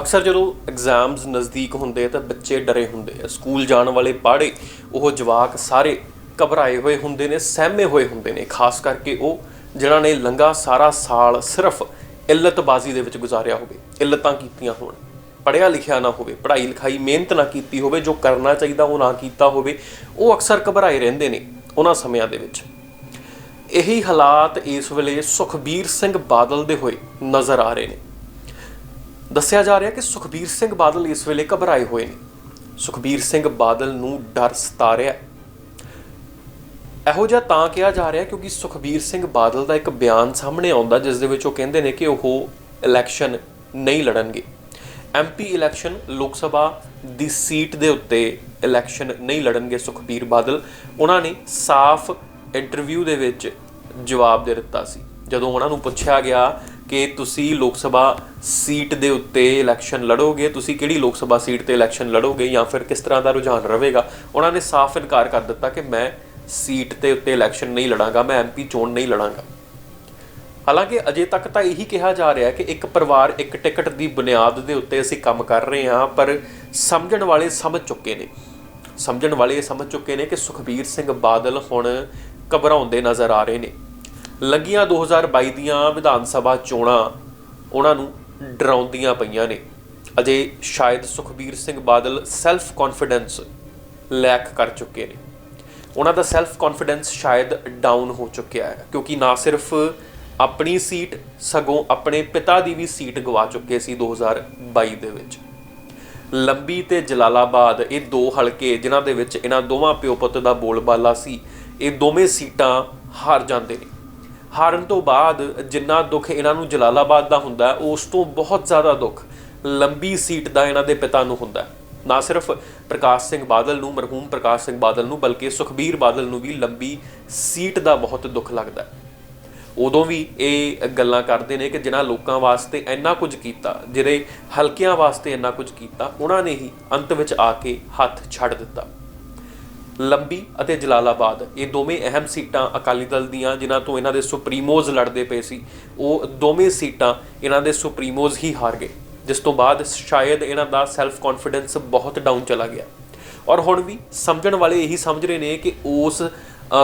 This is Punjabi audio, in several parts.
ਅਕਸਰ ਜਦੋਂ ਐਗਜ਼ਾਮਸ ਨਜ਼ਦੀਕ ਹੁੰਦੇ ਤਾਂ ਬੱਚੇ ਡਰੇ ਹੁੰਦੇ ਆ। ਸਕੂਲ ਜਾਣ ਵਾਲੇ ਪਾੜੇ, ਉਹ ਜਵਾਕ ਸਾਰੇ ਘਬਰਾਏ ਹੋਏ ਹੁੰਦੇ ਨੇ, ਸਹਿਮੇ ਹੋਏ ਹੁੰਦੇ ਨੇ। ਖਾਸ ਕਰਕੇ ਉਹ ਜਿਨ੍ਹਾਂ ਨੇ ਲੰਗਾ ਸਾਰਾ ਸਾਲ ਸਿਰਫ ਇਲਤਬਾਜ਼ੀ ਦੇ ਵਿੱਚ ਗੁਜ਼ਾਰਿਆ ਹੋਵੇ, ਇਲਤਾਂ ਕੀਤੀਆਂ ਹੋਣ। ਪੜਿਆ ਲਿਖਿਆ ਨਾ ਹੋਵੇ, ਪੜ੍ਹਾਈ ਲਿਖਾਈ ਮਿਹਨਤ ਨਾ ਕੀਤੀ ਹੋਵੇ, ਜੋ ਕਰਨਾ ਚਾਹੀਦਾ ਉਹ ਨਾ ਕੀਤਾ ਹੋਵੇ, ਉਹ ਅਕਸਰ ਘਬਰਾਏ ਰਹਿੰਦੇ ਨੇ ਉਹਨਾਂ ਸਮਿਆਂ ਦੇ ਵਿੱਚ। ਇਹੀ ਹਾਲਾਤ ਇਸ ਵੇਲੇ ਸੁਖਬੀਰ ਸਿੰਘ ਬਾਦਲ ਦੇ ਹੋਏ ਨਜ਼ਰ ਆ ਰਹੇ ਨੇ। ਦੱਸਿਆ ਜਾ ਰਿਹਾ ਕਿ ਸੁਖਬੀਰ ਸਿੰਘ ਬਾਦਲ ਇਸ ਵੇਲੇ ਘਬਰਾਏ ਹੋਏ ਨੇ। ਸੁਖਬੀਰ ਸਿੰਘ ਬਾਦਲ ਨੂੰ ਡਰ ਸਤਾ ਰਿਹਾ ਇਹੋ ਜਿਹਾ ਤਾਂ ਕਿਹਾ ਜਾ ਰਿਹਾ ਕਿਉਂਕਿ ਸੁਖਬੀਰ ਸਿੰਘ ਬਾਦਲ ਦਾ ਇੱਕ ਬਿਆਨ ਸਾਹਮਣੇ ਆਉਂਦਾ, ਜਿਸ ਦੇ ਵਿੱਚ ਉਹ ਕਹਿੰਦੇ ਨੇ ਕਿ ਉਹ ਇਲੈਕਸ਼ਨ ਨਹੀਂ ਲੜਨਗੇ। ਐਮਪੀ ਇਲੈਕਸ਼ਨ ਲੋਕ ਸਭਾ ਦੀ ਸੀਟ ਦੇ ਉੱਤੇ ਇਲੈਕਸ਼ਨ ਨਹੀਂ ਲੜਨਗੇ ਸੁਖਬੀਰ ਬਾਦਲ। ਉਹਨਾਂ ਨੇ ਸਾਫ਼ ਇੰਟਰਵਿਊ ਦੇ ਵਿੱਚ ਜਵਾਬ ਦੇ ਦਿੱਤਾ ਸੀ। ਜਦੋਂ ਉਹਨਾਂ ਨੂੰ ਪੁੱਛਿਆ ਗਿਆ ਕਿ ਤੁਸੀਂ ਲੋਕ ਸਭਾ ਸੀਟ ਦੇ ਉੱਤੇ ਇਲੈਕਸ਼ਨ ਲੜੋਗੇ, ਤੁਸੀਂ ਕਿਹੜੀ ਲੋਕ ਸਭਾ ਸੀਟ ਤੇ ਇਲੈਕਸ਼ਨ ਲੜੋਗੇ ਜਾਂ ਫਿਰ ਕਿਸ ਤਰ੍ਹਾਂ ਦਾ ਰੁਝਾਨ ਰਹੇਗਾ? ਉਹਨਾਂ ਨੇ ਸਾਫ਼ ਇਨਕਾਰ ਕਰ ਦਿੱਤਾ ਕਿ ਮੈਂ ਸੀਟ ਤੇ ਉੱਤੇ ਇਲੈਕਸ਼ਨ ਨਹੀਂ ਲੜਾਂਗਾ, ਮੈਂ ਐਮਪੀ ਚੋਣ ਨਹੀਂ ਲੜਾਂਗਾ। ਹਾਲਾਂਕਿ ਅਜੇ ਤੱਕ ਤਾਂ ਇਹੀ ਕਿਹਾ ਜਾ ਰਿਹਾ ਕਿ ਇੱਕ ਪਰਿਵਾਰ, ਇੱਕ ਟਿਕਟ ਦੀ ਬੁਨਿਆਦ ਦੇ ਉੱਤੇ ਅਸੀਂ ਕੰਮ ਕਰ ਰਹੇ ਹਾਂ, ਪਰ ਸਮਝਣ ਵਾਲੇ ਸਮਝ ਚੁੱਕੇ ਨੇ। ਸਮਝਣ ਵਾਲੇ ਇਹ ਸਮਝ ਚੁੱਕੇ ਨੇ ਕਿ ਸੁਖਬੀਰ ਸਿੰਘ ਬਾਦਲ ਹੁਣ ਘਬਰਾਉਂਦੇ ਨਜ਼ਰ ਆ ਰਹੇ ਨੇ। ਲੱਗੀਆਂ 2022 ਦੀਆਂ ਵਿਧਾਨ ਸਭਾ ਚੋਣਾਂ ਉਹਨਾਂ ਨੂੰ ਡਰਾਉਂਦੀਆਂ ਪਈਆਂ ਨੇ। ਅਜੇ ਸ਼ਾਇਦ Sukhbir Singh Badal self confidence lack ਕਰ ਚੁੱਕੇ ਨੇ। ਉਹਨਾਂ ਦਾ ਸੈਲਫ ਕੌਨਫੀਡੈਂਸ ਸ਼ਾਇਦ ਡਾਊਨ ਹੋ ਚੁੱਕਿਆ ਹੈ, ਕਿਉਂਕਿ ਨਾ ਸਿਰਫ ਆਪਣੀ ਸੀਟ, ਸਗੋਂ ਆਪਣੇ ਪਿਤਾ ਦੀ ਵੀ ਸੀਟ ਗਵਾ ਚੁੱਕੇ ਸੀ 2022 ਦੇ ਵਿੱਚ। ਲੰਬੀ ਤੇ ਜਲਾਲਾਬਾਦ, ਇਹ ਦੋ ਹਲਕੇ ਜਿਨ੍ਹਾਂ ਦੇ ਵਿੱਚ ਇਹਨਾਂ ਦੋਵਾਂ ਪਿਓ ਪੁੱਤ ਦਾ ਬੋਲਬਾਲਾ ਸੀ, ਇਹ ਦੋਵੇਂ ਸੀਟਾਂ ਹਾਰ ਜਾਂਦੇ ਨੇ। ਹਾਰਨ ਤੋਂ ਬਾਅਦ ਜਿੰਨਾ ਦੁੱਖ ਇਹਨਾਂ ਨੂੰ ਜਲਾਲਾਬਾਦ ਦਾ ਹੁੰਦਾ ਉਸ ਤੋਂ ਬਹੁਤ ਜ਼ਿਆਦਾ ਦੁੱਖ ਲੰਬੀ ਸੀਟ ਦਾ ਇਹਨਾਂ ਦੇ ਪਿਤਾ ਨੂੰ ਹੁੰਦਾ ਨਾ ਸਿਰਫ ਪ੍ਰਕਾਸ਼ ਸਿੰਘ ਬਾਦਲ ਨੂੰ, ਮਰਹੂਮ ਪ੍ਰਕਾਸ਼ ਸਿੰਘ ਬਾਦਲ ਨੂੰ, ਬਲਕਿ ਸੁਖਬੀਰ ਬਾਦਲ ਨੂੰ ਵੀ ਲੰਬੀ ਸੀਟ ਦਾ ਬਹੁਤ ਦੁੱਖ ਲੱਗਦਾ ਉਦੋਂ ਵੀ ਇਹ ਗੱਲਾਂ ਕਰਦੇ ਨੇ ਕਿ ਜਿਨ੍ਹਾਂ ਲੋਕਾਂ ਵਾਸਤੇ ਇੰਨਾ ਕੁਝ ਕੀਤਾ, ਜਿਹੜੇ ਹਲਕਿਆਂ ਵਾਸਤੇ ਇੰਨਾ ਕੁਝ ਕੀਤਾ, ਉਹਨਾਂ ਨੇ ਹੀ ਅੰਤ ਵਿੱਚ ਆ ਕੇ ਹੱਥ ਛੱਡ ਦਿੱਤਾ। ਲੰਬੀ ਅਤੇ ਜਲਾਲਾਬਾਦ। ਇਹ ਦੋਵੇਂ ਅਹਿਮ ਸੀਟਾਂ ਅਕਾਲੀ ਦਲ ਦੀਆਂ, ਜਿਨ੍ਹਾਂ ਤੋਂ ਇਹਨਾਂ ਦੇ ਸੁਪਰੀਮੋਜ਼ ਲੜਦੇ ਪਏ ਸੀ। ਉਹ ਦੋਵੇਂ ਸੀਟਾਂ ਇਹਨਾਂ ਦੇ ਸੁਪਰੀਮੋਜ਼ ਹੀ ਹਾਰ ਗਏ, ਜਿਸ ਤੋਂ ਬਾਅਦ ਸ਼ਾਇਦ ਇਹਨਾਂ ਦਾ ਸੈਲਫ ਕੌਨਫੀਡੈਂਸ ਬਹੁਤ ਡਾਊਨ ਚਲਾ ਗਿਆ। ਔਰ ਹੁਣ ਵੀ ਸਮਝਣ ਵਾਲੇ ਇਹੀ ਸਮਝ ਰਹੇ ਨੇ ਕਿ ਉਸ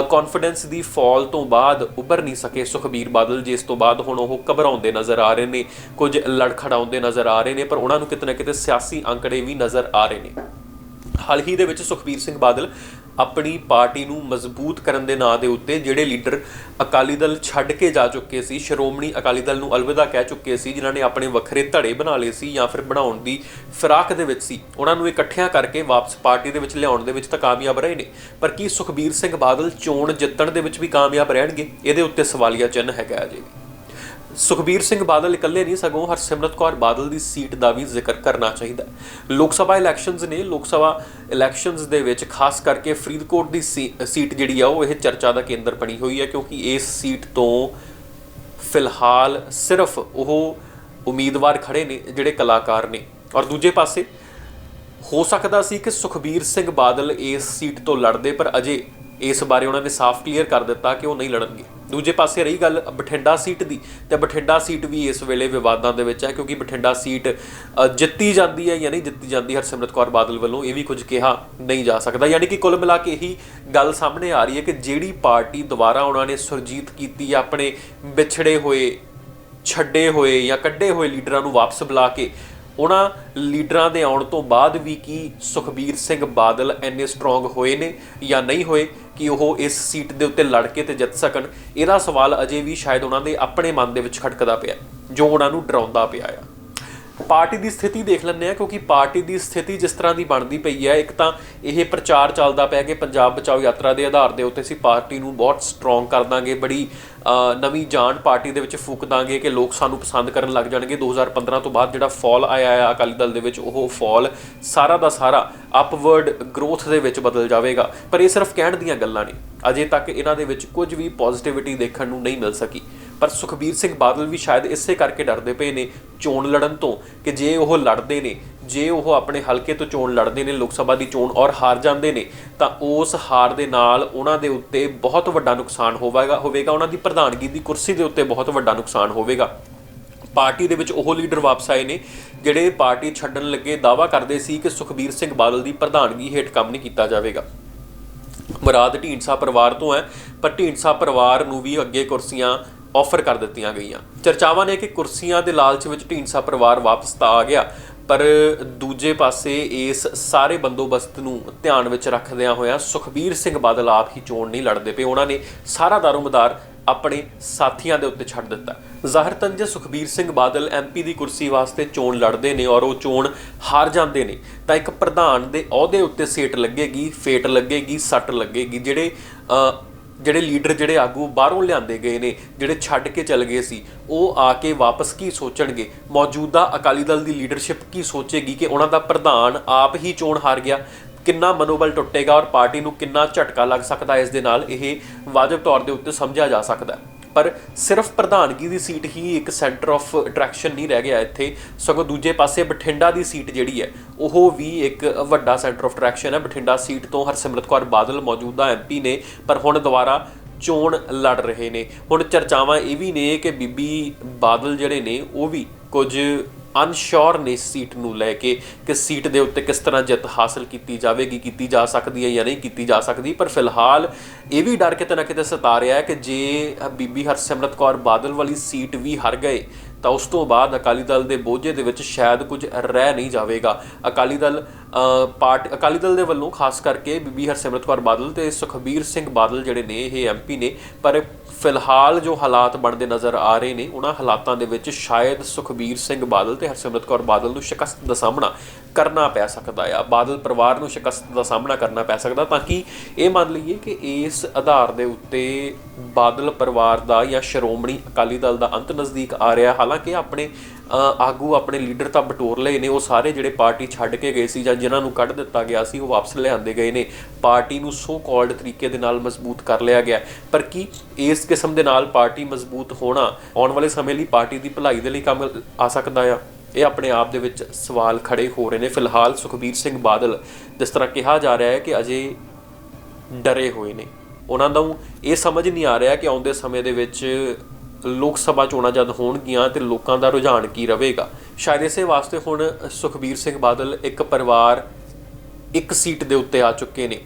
ਕੌਨਫੀਡੈਂਸ ਦੀ ਫਾਲ ਤੋਂ ਬਾਅਦ ਉੱਭਰ ਨਹੀਂ ਸਕੇ ਸੁਖਬੀਰ ਬਾਦਲ, ਜਿਸ ਤੋਂ ਬਾਅਦ ਹੁਣ ਉਹ ਘਬਰਾਉਂਦੇ ਨਜ਼ਰ ਆ ਰਹੇ ਨੇ, ਕੁਝ ਲੜਖੜਾਉਂਦੇ ਨਜ਼ਰ ਆ ਰਹੇ ਨੇ, ਪਰ ਉਹਨਾਂ ਨੂੰ ਕਿਤੇ ਨਾ ਕਿਤੇ ਸਿਆਸੀ ਅੰਕੜੇ ਵੀ ਨਜ਼ਰ ਆ ਰਹੇ ਨੇ। ਹਾਲ ਹੀ ਦੇ ਵਿੱਚ ਸੁਖਬੀਰ ਸਿੰਘ ਬਾਦਲ ਆਪਣੀ ਪਾਰਟੀ ਨੂੰ ਮਜ਼ਬੂਤ ਕਰਨ ਦੇ ਨਾਂ ਦੇ ਉੱਤੇ ਜਿਹੜੇ ਲੀਡਰ ਅਕਾਲੀ ਦਲ ਛੱਡ ਕੇ ਜਾ ਚੁੱਕੇ ਸੀ, ਸ਼੍ਰੋਮਣੀ ਅਕਾਲੀ ਦਲ ਨੂੰ ਅਲਵਿਦਾ ਕਹਿ ਚੁੱਕੇ ਸੀ, ਜਿਨ੍ਹਾਂ ਨੇ ਆਪਣੇ ਵੱਖਰੇ ਧੜੇ ਬਣਾ ਲਏ ਸੀ ਜਾਂ ਫਿਰ ਬਣਾਉਣ ਦੀ ਫਿਰਾਕ ਦੇ ਵਿੱਚ ਸੀ, ਉਹਨਾਂ ਨੂੰ ਇਕੱਠਿਆਂ ਕਰਕੇ ਵਾਪਸ ਪਾਰਟੀ ਦੇ ਵਿੱਚ ਲਿਆਉਣ ਦੇ ਵਿੱਚ ਤਾਂ ਕਾਮਯਾਬ ਰਹੇ ਨੇ। ਪਰ ਕੀ ਸੁਖਬੀਰ ਸਿੰਘ ਬਾਦਲ ਚੋਣ ਜਿੱਤਣ ਦੇ ਵਿੱਚ ਵੀ ਕਾਮਯਾਬ ਰਹਿਣਗੇ? ਇਹਦੇ ਉੱਤੇ ਸਵਾਲੀਆ ਚਿੰਨ੍ਹ ਹੈਗਾ ਅਜੇ ਵੀ। ਸੁਖਬੀਰ ਸਿੰਘ ਬਾਦਲ ਇਕੱਲੇ ਨਹੀਂ, ਸਗੋਂ ਹਰਸਿਮਰਤ ਕੌਰ ਬਾਦਲ ਦੀ ਸੀਟ ਦਾ ਵੀ ਜ਼ਿਕਰ ਕਰਨਾ ਚਾਹੀਦਾ ਲੋਕ ਸਭਾ ਇਲੈਕਸ਼ਨਸ ਨੇ, ਲੋਕ ਸਭਾ ਇਲੈਕਸ਼ਨਸ ਦੇ ਵਿੱਚ ਖਾਸ ਕਰਕੇ ਫਰੀਦਕੋਟ ਦੀ ਸੀ- ਸੀਟ ਜਿਹੜੀ ਆ, ਉਹ ਇਹ ਚਰਚਾ ਦਾ ਕੇਂਦਰ ਬਣੀ ਹੋਈ ਹੈ, ਕਿਉਂਕਿ ਇਸ ਸੀਟ ਤੋਂ ਫਿਲਹਾਲ ਸਿਰਫ ਉਹ ਉਮੀਦਵਾਰ ਖੜੇ ਨੇ, ਜਿਹੜੇ ਕਲਾਕਾਰ ਨੇ। ਔਰ ਦੂਜੇ ਪਾਸੇ, ਹੋ ਸਕਦਾ ਸੀ ਕਿ ਸੁਖਬੀਰ ਸਿੰਘ ਬਾਦਲ ਇਸ ਸੀਟ ਤੋਂ ਲੜਦੇ, ਪਰ ਅਜੇ ਇਸ ਬਾਰੇ ਉਹਨਾਂ ਨੇ ਸਾਫ਼ ਕਲੀਅਰ ਕਰ ਦਿੱਤਾ ਕਿ ਉਹ ਨਹੀਂ ਲੜਨਗੇ। ਦੂਜੇ ਪਾਸੇ ਰਹੀ ਗੱਲ ਬਠਿੰਡਾ ਸੀਟ ਦੀ, ਤੇ ਬਠਿੰਡਾ ਸੀਟ ਵੀ ਇਸ ਵੇਲੇ ਵਿਵਾਦਾਂ ਦੇ ਵਿੱਚ ਹੈ, ਕਿਉਂਕਿ ਬਠਿੰਡਾ ਸੀਟ ਜਿੱਤੀ ਜਾਂਦੀ ਹੈ ਜਾਂ ਨਹੀਂ ਜਿੱਤੀ ਜਾਂਦੀ, ਹਰਸਿਮਰਤ ਕੌਰ ਬਾਦਲ ਵੱਲੋਂ ਇਹ ਵੀ ਕੁਝ ਕਿਹਾ ਨਹੀਂ ਜਾ ਸਕਦਾ। ਯਾਨੀ ਕਿ ਕੁੱਲ ਮਿਲਾ ਕੇ ਇਹੀ ਗੱਲ ਸਾਹਮਣੇ ਆ ਰਹੀ ਹੈ ਕਿ ਜਿਹੜੀ ਪਾਰਟੀ ਦੁਬਾਰਾ ਉਹਨਾਂ ਨੇ ਸੁਰਜੀਤ ਕੀਤੀ ਆਪਣੇ ਵਿਛੜੇ ਹੋਏ, ਛੱਡੇ ਹੋਏ ਜਾਂ ਕੱਢੇ ਹੋਏ ਲੀਡਰਾਂ ਨੂੰ ਵਾਪਸ ਬੁਲਾ ਕੇ ਉਹਨਾਂ ਲੀਡਰਾਂ ਦੇ ਆਉਣ ਤੋਂ ਬਾਅਦ ਵੀ ਕੀ ਸੁਖਬੀਰ ਸਿੰਘ ਬਾਦਲ ਐਨੇ ਸਟਰੋਂਗ ਹੋਏ ਨੇ ਜਾਂ ਨਹੀਂ ਹੋਏ, ਕਿ ਉਹ ਇਸ ਸੀਟ ਦੇ ਉੱਤੇ ਲੜ ਕੇ ਤੇ ਜਿੱਤ ਸਕਣ? ਇਹਦਾ ਸਵਾਲ ਅਜੇ ਵੀ ਸ਼ਾਇਦ ਉਹਨਾਂ ਦੇ ਆਪਣੇ ਮਨ ਦੇ ਵਿੱਚ ਖਟਕਦਾ ਪਿਆ ਜੋ ਉਹਨਾਂ ਨੂੰ ਡਰਾਉਂਦਾ ਪਿਆ ਆ। ਪਾਰਟੀ ਦੀ ਸਥਿਤੀ ਦੇਖ ਲੈਂਦੇ ਆ ਕਿਉਂਕਿ ਪਾਰਟੀ ਦੀ ਸਥਿਤੀ ਜਿਸ ਤਰ੍ਹਾਂ ਦੀ ਬਣਦੀ ਪਈ ਹੈ, ਇੱਕ ਤਾਂ ਇਹ ਪ੍ਰਚਾਰ ਚੱਲਦਾ ਪਿਆ ਕਿ ਪੰਜਾਬ ਬਚਾਓ ਯਾਤਰਾ ਦੇ ਆਧਾਰ ਦੇ ਉੱਤੇ ਅਸੀਂ ਪਾਰਟੀ ਨੂੰ ਬਹੁਤ ਸਟਰੋਂਗ ਕਰ ਦਾਂਗੇ, ਬੜੀ ਨਵੀਂ ਜਾਨ ਪਾਰਟੀ ਦੇ ਵਿੱਚ ਫੂਕ ਦਾਂਗੇ ਕਿ ਲੋਕ ਸਾਨੂੰ ਪਸੰਦ ਕਰਨ ਲੱਗ ਜਾਣਗੇ। 2015 ਤੋਂ ਬਾਅਦ ਜਿਹੜਾ ਫਾਲ ਆਇਆ ਹੈ, ਅਕਾਲੀ ਦਲ ਦੇ ਵਿੱਚ, ਉਹ ਫਾਲ ਸਾਰਾ ਦਾ ਸਾਰਾ ਅਪਵਰਡ ਗਰੋਥ ਦੇ ਵਿੱਚ ਬਦਲ ਜਾਵੇਗਾ। ਪਰ ਇਹ ਸਿਰਫ ਕਹਿਣ ਦੀਆਂ ਗੱਲਾਂ ਨੇ। ਅਜੇ ਤੱਕ ਇਹਨਾਂ ਦੇ ਵਿੱਚ ਕੁਝ ਵੀ ਪੋਜ਼ਿਟਿਵਿਟੀ ਦੇਖਣ ਨੂੰ ਨਹੀਂ ਮਿਲ ਸਕੀ। ਪਰ ਸੁਖਬੀਰ ਸਿੰਘ ਬਾਦਲ ਵੀ ਸ਼ਾਇਦ ਇਸੇ ਕਰਕੇ ਡਰਦੇ ਪਏ ਨੇ ਚੋਣ ਲੜਨ ਤੋਂ ਕਿ ਜੇ ਉਹ ਲੜਦੇ ਨੇ, ਜੇ ਉਹ ਆਪਣੇ ਹਲਕੇ ਤੋਂ ਚੋਣ ਲੜਦੇ ਨੇ, ਲੋਕ ਸਭਾ ਦੀ ਚੋਣ ਔਰ ਹਾਰ ਜਾਂਦੇ ਨੇ, ਤਾਂ ਉਸ ਹਾਰ ਦੇ ਨਾਲ ਉਹਨਾਂ ਦੇ ਉੱਤੇ ਬਹੁਤ ਵੱਡਾ ਨੁਕਸਾਨ ਹੋਵੇਗਾ ਹੋਵੇਗਾ, ਉਹਨਾਂ ਦੀ ਪ੍ਰਧਾਨਗੀ ਦੀ ਕੁਰਸੀ ਦੇ ਉੱਤੇ ਬਹੁਤ ਵੱਡਾ ਨੁਕਸਾਨ ਹੋਵੇਗਾ। ਪਾਰਟੀ ਦੇ ਵਿੱਚ ਉਹ ਲੀਡਰ ਵਾਪਸ ਆਏ ਨੇ, ਜਿਹੜੇ ਪਾਰਟੀ ਛੱਡਣ ਲੱਗੇ ਦਾਵਾ ਕਰਦੇ ਸੀ ਕਿ ਸੁਖਬੀਰ ਸਿੰਘ ਬਾਦਲ ਦੀ ਪ੍ਰਧਾਨਗੀ ਹੇਠ ਕੰਮ ਨਹੀਂ ਕੀਤਾ ਜਾਵੇਗਾ। ਮੁਰਾਦ ਢੀਂਡਸਾ ਪਰਿਵਾਰ ਤੋਂ ਹੈ, ਪਰ ਢੀਂਡਸਾ ਪਰਿਵਾਰ ਨੂੰ ਵੀ ਅੱਗੇ ਕੁਰਸੀਆਂ ਆਫਰ ਕਰ ਦਿੱਤੀਆਂ ਗਈਆਂ। ਚਰਚਾਵਾਂ ਨੇ ਕਿ ਕੁਰਸੀਆਂ ਦੇ ਲਾਲਚ ਵਿੱਚ ਢੀਂਡਸਾ ਪਰਿਵਾਰ ਵਾਪਸ ਤਾਂ ਆ ਗਿਆ, ਪਰ ਦੂਜੇ ਪਾਸੇ ਇਸ ਸਾਰੇ ਬੰਦੋਬਸਤ ਨੂੰ ਧਿਆਨ ਵਿੱਚ ਰੱਖਦਿਆਂ ਹੋਇਆਂ ਸੁਖਬੀਰ ਸਿੰਘ ਬਾਦਲ ਆਪ ਹੀ ਚੋਣ ਨਹੀਂ ਲੜਦੇ ਪਏ। ਉਹਨਾਂ ਨੇ ਸਾਰਾ ਦਾਰੋਮਦਾਰ ਆਪਣੇ ਸਾਥੀਆਂ ਦੇ ਉੱਤੇ ਛੱਡ ਦਿੱਤਾ। ਜ਼ਾਹਿਰ ਤਨ ਜੇ ਸੁਖਬੀਰ ਸਿੰਘ ਬਾਦਲ ਐਮਪੀ ਦੀ ਕੁਰਸੀ ਵਾਸਤੇ ਚੋਣ ਲੜਦੇ ਨੇ ਔਰ ਉਹ ਚੋਣ ਹਾਰ ਜਾਂਦੇ ਨੇ। ਤਾਂ ਇੱਕ ਪ੍ਰਧਾਨ ਦੇ ਅਹੁਦੇ ਉੱਤੇ ਸੇਟ ਲੱਗੇਗੀ, ਫੇਟ ਲੱਗੇਗੀ, ਸੱਟ ਲੱਗੇਗੀ, ਜਿਹੜੇ ਜਿਹੜੇ ਲੀਡਰ ਜਿਹੜੇ ਆਗੂ ਬਾਹਰੋਂ ਲਿਆਂਦੇ ਗਏ ਨੇ, ਜਿਹੜੇ ਛੱਡ ਕੇ ਚਲ ਗਏ ਸੀ, ਉਹ ਆ ਕੇ ਵਾਪਸ ਕੀ ਸੋਚਣਗੇ? ਮੌਜੂਦਾ ਅਕਾਲੀ ਦਲ ਦੀ ਲੀਡਰਸ਼ਿਪ ਕੀ ਸੋਚੇਗੀ ਕਿ ਉਹਨਾਂ ਦਾ ਪ੍ਰਧਾਨ ਆਪ ਹੀ ਚੋਣ ਹਾਰ ਗਿਆ? ਕਿੰਨਾ ਮਨੋਬਲ ਟੁੱਟੇਗਾ ਔਰ ਪਾਰਟੀ ਨੂੰ ਕਿੰਨਾ ਝਟਕਾ ਲੱਗ ਸਕਦਾ ਇਸ ਦੇ ਨਾਲ? ਇਹ ਵਾਜਬ ਤੌਰ ਦੇ ਉੱਤੇ ਸਮਝਿਆ ਜਾ ਸਕਦਾ ਹੈ। ਪਰ ਸਿਰਫ ਪ੍ਰਧਾਨਗੀ ਦੀ ਸੀਟ ਹੀ ਇੱਕ ਸੈਂਟਰ ਆਫ ਅਟਰੈਕਸ਼ਨ ਨਹੀਂ ਰਹਿ ਗਿਆ ਇੱਥੇ। ਸਗੋਂ ਦੂਜੇ ਪਾਸੇ ਬਠਿੰਡਾ ਦੀ ਸੀਟ ਜਿਹੜੀ ਹੈ, ਉਹ ਵੀ ਇੱਕ ਵੱਡਾ ਸੈਂਟਰ ਆਫ ਅਟਰੈਕਸ਼ਨ ਹੈ। ਬਠਿੰਡਾ ਸੀਟ ਤੋਂ ਹਰਸਿਮਰਤ ਕੌਰ ਬਾਦਲ ਮੌਜੂਦਾ ਐਮਪੀ ਨੇ, ਪਰ ਹੁਣ ਦੁਬਾਰਾ ਚੋਣ ਲੜ ਰਹੇ ਨੇ। ਹੁਣ ਚਰਚਾਵਾਂ ਇਹ ਵੀ ਨੇ ਕਿ ਬੀਬੀ ਬਾਦਲ ਜਿਹੜੇ ਨੇ, ਉਹ ਵੀ ਕੁਝ ਅਨਸ਼ੋਰ ਨੇ ਇਸ ਸੀਟ ਨੂੰ ਲੈ ਕੇ ਕਿ ਸੀਟ ਦੇ ਉੱਤੇ ਕਿਸ ਤਰ੍ਹਾਂ ਜਿੱਤ ਹਾਸਲ ਕੀਤੀ ਜਾਵੇਗੀ, ਕੀਤੀ ਜਾ ਸਕਦੀ ਹੈ ਜਾਂ ਨਹੀਂ ਕੀਤੀ ਜਾ ਸਕਦੀ, ਪਰ ਫਿਲਹਾਲ ਇਹ ਵੀ ਡਰ ਕਿਤੇ ਨਾ ਕਿਤੇ ਸਤਾ ਰਿਹਾ ਹੈ ਕਿ ਜੇ ਬੀਬੀ ਹਰਸਿਮਰਤ ਕੌਰ ਬਾਦਲ ਵਾਲੀ ਸੀਟ ਵੀ ਹਾਰ ਗਏ, ਤਾਂ ਉਸ ਤੋਂ ਬਾਅਦ ਅਕਾਲੀ ਦਲ ਦੇ ਬੋਝੇ ਦੇ ਵਿੱਚ ਸ਼ਾਇਦ ਕੁਝ ਰਹਿ ਨਹੀਂ ਜਾਵੇਗਾ। ਅਕਾਲੀ ਦਲ ਪਾਰਟ ਅਕਾਲੀ ਦਲ ਦੇ ਵੱਲੋਂ ਖਾਸ ਕਰਕੇ ਬੀਬੀ ਹਰਸਿਮਰਤ ਕੌਰ ਬਾਦਲ ਤੇ ਸੁਖਬੀਰ ਸਿੰਘ ਬਾਦਲ ਜਿਹੜੇ ਨੇ, ਇਹ ਐਮਪੀ ਨੇ, ਪਰ ਫਿਲਹਾਲ ਜੋ ਹਾਲਾਤ ਬਣਦੇ ਨਜ਼ਰ ਆ ਰਹੇ ਨੇ, ਉਹਨਾਂ ਹਾਲਾਤਾਂ ਦੇ ਵਿੱਚ ਸ਼ਾਇਦ ਸੁਖਬੀਰ ਸਿੰਘ ਬਾਦਲ ਤੇ ਹਰਸਿਮਰਤ ਕੌਰ ਬਾਦਲ ਨੂੰ ਸ਼ਿਕਸਤ ਦਾ ਸਾਹਮਣਾ ਕਰਨਾ ਪੈ ਸਕਦਾ ਆ। ਬਾਦਲ ਪਰਿਵਾਰ ਨੂੰ ਸ਼ਿਕਸਤ ਦਾ ਸਾਹਮਣਾ ਕਰਨਾ ਪੈ ਸਕਦਾ, ਤਾਂ ਕਿ ਇਹ ਮੰਨ ਲਈਏ ਕਿ ਇਸ ਆਧਾਰ ਦੇ ਉੱਤੇ ਬਾਦਲ ਪਰਿਵਾਰ ਦਾ ਜਾਂ ਸ਼੍ਰੋਮਣੀ ਅਕਾਲੀ ਦਲ ਦਾ ਅੰਤ ਨਜ਼ਦੀਕ ਆ ਰਿਹਾ। ਹਾਲਾਂਕਿ ਆਪਣੇ ਆਗੂ, ਆਪਣੇ ਲੀਡਰ ਤਾਂ ਬਟੋਰ ਲਏ ਨੇ, ਉਹ ਸਾਰੇ ਜਿਹੜੇ ਪਾਰਟੀ ਛੱਡ ਕੇ ਗਏ ਸੀ ਜਾਂ ਜਿਨ੍ਹਾਂ ਨੂੰ ਕੱਢ ਦਿੱਤਾ ਗਿਆ ਸੀ ਉਹ ਵਾਪਸ ਲਿਆਂਦੇ ਗਏ ਨੇ। ਪਾਰਟੀ ਨੂੰ ਸੋ ਕਾਲਡ ਤਰੀਕੇ ਦੇ ਨਾਲ ਮਜ਼ਬੂਤ ਕਰ ਲਿਆ ਗਿਆ। ਪਰ ਕੀ ਇਸ ਕਿਸਮ ਦੇ ਨਾਲ ਪਾਰਟੀ ਮਜ਼ਬੂਤ ਹੋਣਾ ਆਉਣ ਵਾਲੇ ਸਮੇਂ ਲਈ ਪਾਰਟੀ ਦੀ ਭਲਾਈ ਦੇ ਲਈ ਕੰਮ ਆ ਸਕਦਾ ਆ? ਇਹ ਆਪਣੇ ਆਪ ਦੇ ਵਿੱਚ ਸਵਾਲ ਖੜੇ ਹੋ ਰਹੇ ਨੇ। ਫਿਲਹਾਲ ਸੁਖਬੀਰ ਸਿੰਘ ਬਾਦਲ ਜਿਸ ਤਰ੍ਹਾਂ ਕਿਹਾ ਜਾ ਰਿਹਾ ਹੈ ਕਿ ਅਜੇ ਡਰੇ ਹੋਏ ਨੇ। ਉਹਨਾਂ ਨੂੰ ਇਹ ਸਮਝ ਨਹੀਂ ਆ ਰਿਹਾ ਕਿ ਆਉਂਦੇ ਸਮੇਂ ਦੇ ਵਿੱਚ ਲੋਕ ਸਭਾ ਚੋਣਾਂ ਜਦ ਹੋਣਗੀਆਂ ਤੇ ਲੋਕਾਂ ਦਾ ਰੁਝਾਨ ਕੀ ਰਹੇਗਾ। ਸ਼ਾਇਦ ਇਸੇ ਵਾਸਤੇ ਹੁਣ ਸੁਖਬੀਰ ਸਿੰਘ ਬਾਦਲ ਇੱਕ ਪਰਿਵਾਰ, ਇੱਕ ਸੀਟ ਦੇ ਉੱਤੇ ਆ ਚੁੱਕੇ ਨੇ।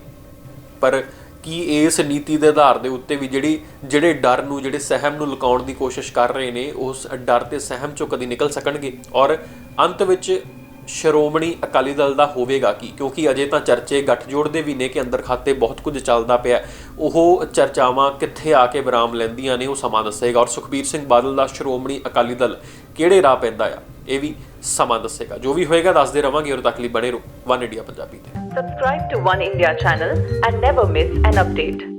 ਪਰ ਕੀ ਇਸ ਨੀਤੀ ਦੇ ਆਧਾਰ ਦੇ ਉੱਤੇ ਵੀ ਜਿਹੜੀ, ਜਿਹੜੇ ਡਰ ਨੂੰ, ਜਿਹੜੇ ਸਹਿਮ ਨੂੰ ਲੁਕਾਉਣ ਦੀ ਕੋਸ਼ਿਸ਼ ਕਰ ਰਹੇ ਨੇ, ਉਸ ਡਰ ਤੇ ਸਹਿਮ ਚੋਂ ਕਦੀ ਨਿਕਲ ਸਕਣਗੇ? ਔਰ ਅੰਤ ਵਿੱਚ ਸ਼੍ਰੋਮਣੀ ਅਕਾਲੀ ਦਲ ਦਾ ਹੋਵੇਗਾ ਕੀ? ਕਿਉਂਕਿ ਅਜੇ ਤਾਂ ਚਰਚੇ ਗੱਠਜੋੜ ਦੇ ਵੀ ਨੇ ਕਿ ਅੰਦਰ ਖਾਤੇ ਬਹੁਤ ਕੁਝ ਚੱਲਦਾ ਪਿਆ ਉਹ ਚਰਚਾਵਾਂ ਕਿੱਥੇ ਆ ਕੇ ਵਿਰਾਮ ਲੈਂਦੀਆਂ ਨੇ, ਉਹ ਸਮਾਂ ਦੱਸੇਗਾ। ਔਰ ਸੁਖਬੀਰ ਸਿੰਘ ਬਾਦਲ ਦਾ ਸ਼੍ਰੋਮਣੀ ਅਕਾਲੀ ਦਲ ਕਿਹੜੇ ਰਾਹ ਪੈਂਦਾ ਆ? ਇਹ ਵੀ ਸਮਾਂ ਦੱਸੇਗਾ ਜੋ ਵੀ ਹੋਏਗਾ ਦੱਸਦੇ ਰਵਾਂਗੇ ਔਰ ਤੱਕ ਲਈ ਬਣੇ ਰਹੋ ਵਨ ਇੰਡੀਆ ਪੰਜਾਬੀ ਤੇ subscribe to one India channel and never miss an update